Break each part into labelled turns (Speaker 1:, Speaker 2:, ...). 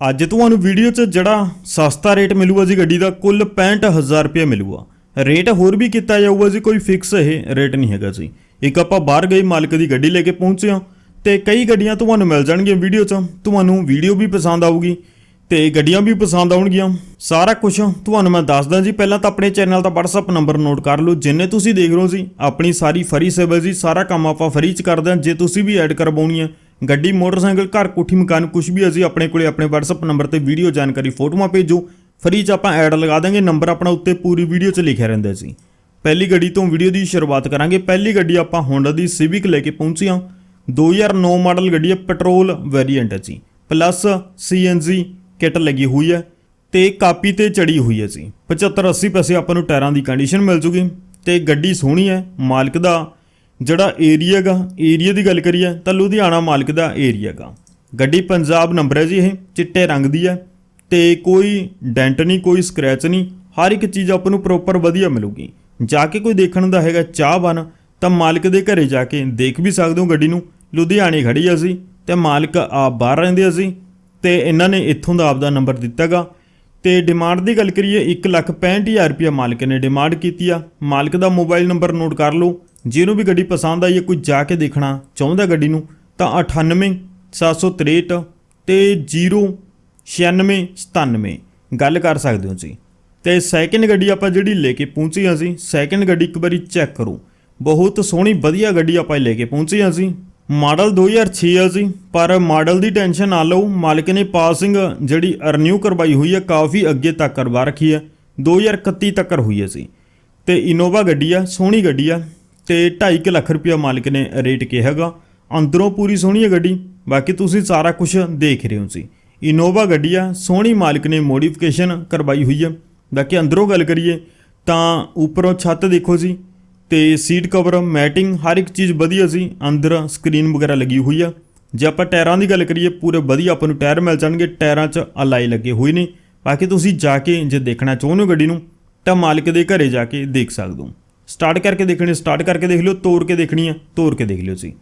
Speaker 1: ਅੱਜ ਤੁਹਾਨੂੰ ਵੀਡੀਓ 'ਚ ਜਿਹੜਾ ਸਸਤਾ ਰੇਟ ਮਿਲੂਗਾ ਜੀ ਗੱਡੀ ਦਾ, ਕੁੱਲ 65000 ਰੁਪਏ ਮਿਲੂਗਾ। ਰੇਟ ਹੋਰ ਵੀ ਕੀਤਾ ਜਾਊਗਾ ਜੀ, ਕੋਈ ਫਿਕਸ ਇਹ ਰੇਟ ਨਹੀਂ ਹੈਗਾ ਜੀ। ਇੱਕ ਆਪਾਂ ਬਾਹਰ ਗਏ ਮਾਲਕ ਦੀ ਗੱਡੀ ਲੈ ਕੇ ਪਹੁੰਚੇ ਹਾਂ ਤੇ ਕਈ ਗੱਡੀਆਂ ਤੁਹਾਨੂੰ ਮਿਲ ਜਾਣਗੀਆਂ ਵੀਡੀਓ 'ਚ, ਤੁਹਾਨੂੰ ਵੀਡੀਓ ਵੀ ਪਸੰਦ ਆਊਗੀ ਤੇ ਗੱਡੀਆਂ ਵੀ ਪਸੰਦ ਆਉਣਗੀਆਂ। ਸਾਰਾ ਕੁਝ ਤੁਹਾਨੂੰ ਮੈਂ ਦੱਸਦਾ ਜੀ, ਪਹਿਲਾਂ ਤਾਂ ਆਪਣੇ ਚੈਨਲ ਦਾ WhatsApp ਨੰਬਰ ਨੋਟ ਕਰ ਲਓ, ਜਿੰਨੇ ਤੁਸੀਂ ਦੇਖ ਰਹੇ ਹੋ ਜੀ, ਆਪਣੀ ਸਾਰੀ ਫਰੀ ਸੇਵਾ ਜੀ, ਸਾਰਾ ਕੰਮ ਆਪਾਂ ਫਰੀ ਚ ਕਰਦੇ ਹਾਂ। ਜੇ ਤੁਸੀਂ ਵੀ ਐਡ ਕਰਵਾਉਣੀ ਹੈ ਗੱਡੀ, ਮੋਟਰਸਾਈਕਲ, ਘਰ, ਕੋਠੀ, ਮਕਾਨ ਕੁਝ ਵੀ ਅਸੀਂ ਆਪਣੇ ਕੋਲੇ ਆਪਣੇ WhatsApp ਨੰਬਰ ਤੇ ਵੀਡੀਓ ਜਾਣਕਾਰੀ ਫੋਟੋਆਂ ਭੇਜੋ। ਫਰੀ ਚ ਆਪਾਂ ਐਡ ਲਗਾ ਦਾਂਗੇ ਨੰਬਰ ਆਪਣਾ ਉੱਤੇ ਪੂਰੀ ਵੀਡੀਓ 'ਚ ਲਿਖਿਆ ਰਹਿੰਦਾ ਸੀ। ਪਹਿਲੀ ਗੱਡੀ ਤੋਂ ਵੀਡੀਓ ਦੀ ਸ਼ੁਰੂਆਤ ਕਰਾਂਗੇ। ਪਹਿਲੀ ਗੱਡੀ ਆਪਾਂ Honda ਦੀ ਸਿਵਿਕ ਲੈ ਕੇ ਪਹੁੰਚੇ ਹਾਂ। 2009 ਮਾਡਲ ਗੱਡੀ ਹੈ ਪੈਟਰੋਲ ਵੇਰੀਐਂਟ ਹੈ ਜੀ। ਪਲੱਸ CNG ਕਿੱਟ ਲੱਗੀ ਹੋਈ ਹੈ ਤੇ ਕਾਪੀ ਤੇ ਚੜੀ ਹੋਈ ਹੈ ਜੀ। 75 80 ਪੈਸੇ ਆਪਾਂ ਨੂੰ ਟਾਇਰਾਂ ਦੀ ਕੰਡੀਸ਼ਨ ਮਿਲ ਜੂਗੀ। ਤੇ ਗੱਡੀ ਸੋਹਣੀ ਹੈ, ਮਾਲਕ ਦਾ ਜਿਹੜਾ ਏਰੀਆ ਗਾ ਏਰੀਆ ਦੀ ਗੱਲ ਕਰੀਏ, ਤਾਂ ਲੁਧਿਆਣਾ ਮਾਲਕ ਦਾ ਏਰੀਆ ਗਾ। ਗੱਡੀ ਪੰਜਾਬ ਨੰਬਰ ਹੈ ਜੀ ਇਹ, ਚਿੱਟੇ ਰੰਗ ਦੀ ਹੈ, ਤੇ ਕੋਈ ਡੈਂਟ ਨਹੀਂ, ਕੋਈ ਸਕ੍ਰੈਚ ਨਹੀਂ, ਹਰ ਇੱਕ ਚੀਜ਼ ਆਪਾਂ ਨੂੰ ਪ੍ਰੋਪਰ ਵਧੀਆ ਮਿਲੂਗੀ। ਜਾ ਕੇ ਕੋਈ ਦੇਖਣ ਦਾ ਹੈਗਾ ਚਾਹ ਬਨ ਤਾਂ ਮਾਲਕ ਦੇ ਘਰੇ ਜਾ ਕੇ ਦੇਖ ਵੀ ਸਕਦੇ ਹੋ ਗੱਡੀ ਨੂੰ। ਲੁਧਿਆਣੇ ਖੜੀ ਆ ਸੀ ਤੇ ਮਾਲਕ ਆਪ ਬਾਹਰ ਰਹਿੰਦੇ ਆ ਸੀ ਤੇ ਇਹਨਾਂ ਨੇ ਇੱਥੋਂ ਦਾ ਆਪਦਾ ਨੰਬਰ ਦਿੱਤਾਗਾ ਤੇ ਡਿਮਾਂਡ ਦੀ ਗੱਲ ਕਰੀਏ 165000 ਰੁਪਏ ਮਾਲਕ ਨੇ ਡਿਮਾਂਡ ਕੀਤੀ ਆ। ਮਾਲਕ ਦਾ ਮੋਬਾਈਲ ਨੰਬਰ ਨੋਟ ਕਰ ਲਓ। ਜਿਹਨੂੰ ਵੀ ਗੱਡੀ ਪਸੰਦ ਆਈ ਹੈ, ਕੋਈ ਜਾ ਕੇ ਦੇਖਣਾ ਚਾਹੁੰਦਾ ਗੱਡੀ ਨੂੰ, ਤਾਂ 98 763 ਤੇ 096 97 ਗੱਲ ਕਰ ਸਕਦੇ ਹੋ ਜੀ ਤੇ ਸੈਕਿੰਡ ਗੱਡੀ ਆਪਾਂ ਜਿਹੜੀ ਲੈ ਕੇ ਪਹੁੰਚੀ ਹਾਂ ਜੀ ਸੈਕਿੰਡ ਗੱਡੀ ਇੱਕ ਵਾਰੀ ਚੈੱਕ ਕਰੋ। ਬਹੁਤ ਸੋਹਣੀ, ਵਧੀਆ ਗੱਡੀ ਆਪਾਂ ਲੈ ਕੇ ਪਹੁੰਚੀ ਹਾਂ ਜੀ ਮਾਡਲ 2006 ਆ ਜੀ ਪਰ ਮਾਡਲ ਦੀ ਟੈਨਸ਼ਨ ਨਾ ਲਓ। ਮਾਲਕ ਨੇ ਪਾਸਿੰਗ ਜਿਹੜੀ ਰੀਨਿਊ ਕਰਵਾਈ ਹੋਈ ਹੈ, ਕਾਫੀ ਅੱਗੇ ਤੱਕ ਕਰਵਾ ਰੱਖੀ ਹੈ। 2031 ਤੱਕ ਹੋਈ ਹੈ ਜੀ ਤੇ ਇਨੋਵਾ ਗੱਡੀ ਆ, ਸੋਹਣੀ ਗੱਡੀ ਆ। ਤੇ 2.5 ਲੱਖ ਰੁਪਇਆ ਮਾਲਕ ਨੇ ਰੇਟ ਕਿਹਾ ਹੈਗਾ ਅੰਦਰੋਂ ਪੂਰੀ ਸੋਹਣੀ ਹੈ ਗੱਡੀ। ਬਾਕੀ ਤੁਸੀਂ ਸਾਰਾ ਕੁਝ ਦੇਖ ਰਹੇ ਹੋ ਸੀ ਇਨੋਵਾ ਗੱਡੀ ਆ, ਸੋਹਣੀ ਮਾਲਕ ਨੇ ਮੋਡੀਫਿਕੇਸ਼ਨ ਕਰਵਾਈ ਹੋਈ ਹੈ ਬਾਕੀ ਅੰਦਰੋਂ ਗੱਲ ਕਰੀਏ ਤਾਂ ਉੱਪਰੋਂ ਛੱਤ ਦੇਖੋ ਜੀ ਤੇ ਸੀਟ ਕਵਰ, ਮੈਟਿੰਗ, ਹਰ ਇੱਕ ਚੀਜ਼ ਵਧੀਆ ਸੀ ਅੰਦਰ ਸਕਰੀਨ ਵਗੈਰਾ ਲੱਗੀ ਹੋਈ ਆ। ਜੇ ਆਪਾਂ ਟਾਇਰਾਂ ਦੀ ਗੱਲ ਕਰੀਏ, ਪੂਰੇ ਵਧੀਆ ਆਪਾਂ ਨੂੰ ਟਾਇਰ ਮਿਲ ਜਾਣਗੇ। ਟਾਇਰਾਂ 'ਚ ਅਲਾਈ ਲੱਗੇ ਹੋਏ ਨੇ। ਬਾਕੀ ਤੁਸੀਂ ਜਾ ਕੇ ਜੇ ਦੇਖਣਾ ਚਾਹੁੰਦੇ ਹੋ ਗੱਡੀ ਨੂੰ, ਤਾਂ ਮਾਲਕ ਦੇ ਘਰੇ ਜਾ ਕੇ ਦੇਖ ਸਕਦੇ ਹੋ। ਸਟਾਰਟ ਕਰਕੇ ਦੇਖਣੀ, ਸਟਾਰਟ ਕਰਕੇ ਦੇਖ ਲਿਓ ਤੋੜ ਕੇ ਦੇਖਣੀ ਆ ਤੋੜ ਕੇ ਦੇਖ ਲਿਓ ਜੀ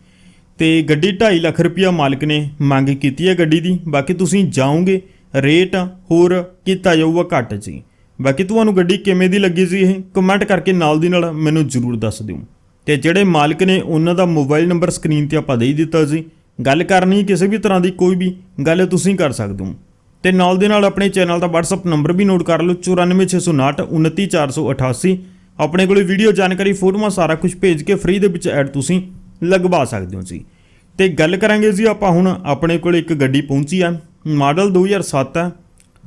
Speaker 1: ਤੇ ਗੱਡੀ 2.5 ਲੱਖ ਰੁਪਇਆ ਮਾਲਕ ਨੇ ਮੰਗ ਕੀਤੀ ਹੈ ਗੱਡੀ ਦੀ। ਬਾਕੀ ਤੁਸੀਂ ਜਾਓਗੇ, ਰੇਟ ਹੋਰ ਕੀਤਾ ਜਾਊਗਾ ਘੱਟ ਜੀ। ਬਾਕੀ ਤੁਹਾਨੂੰ ਗੱਡੀ ਕਿਵੇਂ ਦੀ ਲੱਗੀ ਸੀ ਇਹ ਕਮੈਂਟ ਕਰਕੇ ਨਾਲ ਦੀ ਨਾਲ ਮੈਨੂੰ ਜਰੂਰ ਦੱਸ ਦਿਓ। ਤੇ ਜਿਹੜੇ ਮਾਲਕ ਨੇ ਉਹਨਾਂ ਦਾ ਮੋਬਾਈਲ ਨੰਬਰ ਸਕਰੀਨ ਤੇ ਆਪਾਂ ਦੇ ਦਿੱਤਾ ਸੀ ਗੱਲ ਕਰਨੀ ਕਿਸੇ ਵੀ ਤਰ੍ਹਾਂ ਦੀ ਕੋਈ ਵੀ ਗੱਲ ਤੁਸੀਂ ਕਰ ਸਕਦੇ ਹੋ। ਤੇ ਨਾਲ ਦੇ ਨਾਲ ਆਪਣੇ ਚੈਨਲ ਦਾ WhatsApp ਨੰਬਰ ਵੀ ਨੋਟ ਕਰ ਲਓ 94659 29488 ਆਪਣੇ ਕੋਲੇ ਵੀਡੀਓ ਜਾਣਕਾਰੀ, ਫੋਟੋਆਂ ਸਾਰਾ ਕੁਝ ਭੇਜ ਕੇ ਫ੍ਰੀ ਦੇ ਵਿੱਚ ਐਡ ਤੁਸੀਂ ਲਗਵਾ ਸਕਦੇ ਹੋ ਜੀ। ਤੇ ਗੱਲ ਕਰਾਂਗੇ ਜੀ ਆਪਾਂ ਹੁਣ ਆਪਣੇ ਕੋਲੇ ਇੱਕ ਗੱਡੀ ਪਹੁੰਚੀ ਆ, ਮਾਡਲ 2007 ਹੈ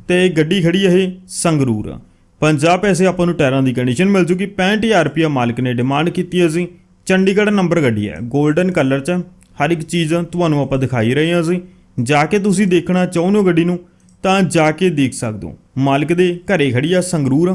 Speaker 1: ਤੇ ਗੱਡੀ ਖੜੀ ਇਹ ਸੰਗਰੂਰ 50 ਪੈਸੇ ਆਪਾਂ ਨੂੰ ਟਾਇਰਾਂ ਦੀ ਕੰਡੀਸ਼ਨ ਮਿਲ ਜੂਗੀ 65000 ਰੁਪਇਆ ਮਾਲਕ ਨੇ ਡਿਮਾਂਡ ਕੀਤੀ ਹੈ ਜੀ। ਚੰਡੀਗੜ੍ਹ ਨੰਬਰ ਗੱਡੀ ਹੈ 골ਡਨ ਕਲਰ 'ਚ ਹਰ ਇੱਕ ਚੀਜ਼ ਤੁਹਾਨੂੰ ਆਪਾਂ ਦਿਖਾਈ ਰਹੇ ਹਾਂ ਜੀ। ਜਾ ਕੇ ਤੁਸੀਂ ਦੇਖਣਾ ਚਾਹੁੰਦੇ ਹੋ ਗੱਡੀ ਨੂੰ, ਤਾਂ ਜਾ ਕੇ ਦੇਖ ਸਕਦੇ ਹੋ। ਮਾਲਕ ਦੇ ਘਰੇ ਖੜੀ ਆ ਸੰਗਰੂਰ।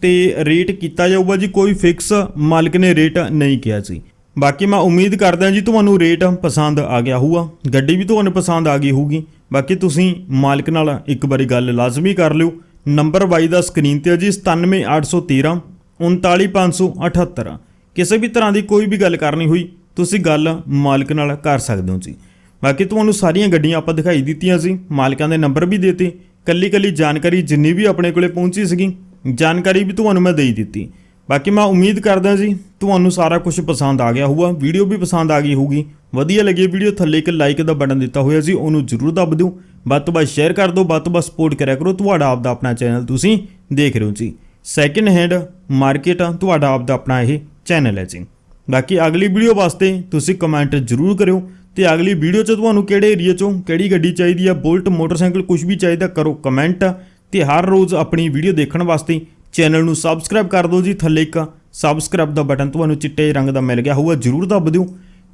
Speaker 1: ਤੇ ਰੇਟ ਕੀਤਾ ਜਾਊਗਾ ਜੀ, ਕੋਈ ਫਿਕਸ ਮਾਲਕ ਨੇ ਰੇਟ ਨਹੀਂ ਕਿਹਾ ਸੀ। ਬਾਕੀ ਮੈਂ ਉਮੀਦ ਕਰਦਾ ਜੀ, ਤੁਹਾਨੂੰ ਰੇਟ ਪਸੰਦ ਆ ਗਿਆ ਹੋਊਗਾ। ਗੱਡੀ ਵੀ ਤੁਹਾਨੂੰ ਪਸੰਦ ਆ ਗਈ ਹੋਊਗੀ। ਬਾਕੀ ਤੁਸੀਂ ਮਾਲਕ ਨਾਲ ਇੱਕ ਵਾਰੀ ਗੱਲ ਲਾਜ਼ਮੀ ਕਰ ਲਿਓ। ਨੰਬਰ 22 ਦਾ ਸਕਰੀਨ ਤੇ ਹੈ ਜੀ 97813 39578 ਕਿਸੇ ਵੀ ਤਰ੍ਹਾਂ ਦੀ ਕੋਈ ਵੀ ਗੱਲ ਕਰਨੀ ਹੋਈ, ਤੁਸੀਂ ਗੱਲ ਮਾਲਕ ਨਾਲ ਕਰ ਸਕਦੇ ਹੋ ਜੀ। ਬਾਕੀ ਤੁਹਾਨੂੰ ਸਾਰੀਆਂ ਗੱਡੀਆਂ ਆਪਾਂ ਦਿਖਾਈ ਦਿੱਤੀਆਂ ਸੀ। ਮਾਲਕਾਂ ਦੇ ਨੰਬਰ ਵੀ ਦਿੱਤੇ। ਕੱਲੀ ਕੱਲੀ ਜਾਣਕਾਰੀ ਜਿੰਨੀ ਵੀ ਆਪਣੇ ਕੋਲੇ ਪਹੁੰਚੀ ਸੀਗੀ ਜਾਣਕਾਰੀ ਵੀ ਤੁਹਾਨੂੰ ਮੈਂ ਦੇ ਦਿੱਤੀ। ਬਾਕੀ ਮੈਂ ਉਮੀਦ ਕਰਦਾ ਜੀ, ਤੁਹਾਨੂੰ ਸਾਰਾ ਕੁਝ ਪਸੰਦ ਆ ਗਿਆ ਹੋਊਗਾ। ਵੀਡੀਓ ਵੀ ਪਸੰਦ ਆ ਗਈ ਹੋਊਗੀ। ਵਧੀਆ ਲੱਗੀ ਵੀਡੀਓ ਥੱਲੇ ਇੱਕ ਲਾਈਕ ਦਾ ਬਟਨ ਦਿੱਤਾ ਹੋਇਆ ਸੀ, ਉਹਨੂੰ ਜ਼ਰੂਰ ਦੱਬ ਦਿਓ। ਵੱਧ ਤੋਂ ਵੱਧ ਸ਼ੇਅਰ ਕਰ ਦਿਓ, ਵੱਧ ਤੋਂ ਵੱਧ ਸਪੋਰਟ ਕਰਿਆ ਕਰੋ। ਤੁਹਾਡਾ ਆਪ ਦਾ ਆਪਣਾ ਚੈਨਲ ਤੁਸੀਂ ਦੇਖ ਰਹੇ ਹੋ ਜੀ। ਸੈਕਿੰਡ ਹੈਂਡ ਮਾਰਕੀਟ ਤੁਹਾਡਾ ਆਪਦਾ ਆਪਣਾ ਇਹ ਚੈਨਲ ਹੈ ਜੀ। ਬਾਕੀ ਅਗਲੀ ਵੀਡੀਓ ਵਾਸਤੇ ਤੁਸੀਂ ਕਮੈਂਟ ਜ਼ਰੂਰ ਕਰਿਓ ਤੇ ਅਗਲੀ ਵੀਡੀਓ 'ਚ ਤੁਹਾਨੂੰ ਕਿਹੜੇ ਏਰੀਆ 'ਚੋਂ ਕਿਹੜੀ ਗੱਡੀ ਚਾਹੀਦੀ ਆ, ਬੁਲਟ, ਮੋਟਰਸਾਈਕਲ ਕੁਝ ਵੀ ਚਾਹੀਦਾ ਕਰੋ ਕਮੈਂਟ ਤੇ ਹਰ ਰੋਜ਼ ਆਪਣੀ ਵੀਡੀਓ ਦੇਖਣ ਵਾਸਤੇ ਚੈਨਲ ਨੂੰ ਸਬਸਕ੍ਰਾਈਬ ਕਰ ਦਿਓ ਜੀ। ਥੱਲੇ ਇੱਕ ਸਬਸਕ੍ਰਾਈਬ ਦਾ ਬਟਨ ਤੁਹਾਨੂੰ ਚਿੱਟੇ ਰੰਗ ਦਾ ਮਿਲ ਗਿਆ ਹੋਊਗਾ, ਜਰੂਰ ਦੱਬ ਦਿਓ।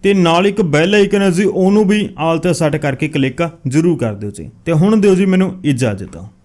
Speaker 1: ਤੇ ਨਾਲ ਇੱਕ ਬੈਲ ਆਈਕਨ ਹੈ ਜੀ, ਉਹਨੂੰ ਵੀ ਆਲ ਤੇ ਸੈੱਟ ਕਰਕੇ ਕਲਿੱਕ ਜ਼ਰੂਰ ਕਰ ਦਿਓ ਜੀ। ਤੇ ਹੁਣ ਦਿਓ ਜੀ ਮੈਨੂੰ ਇਜਾਜ਼ਤ।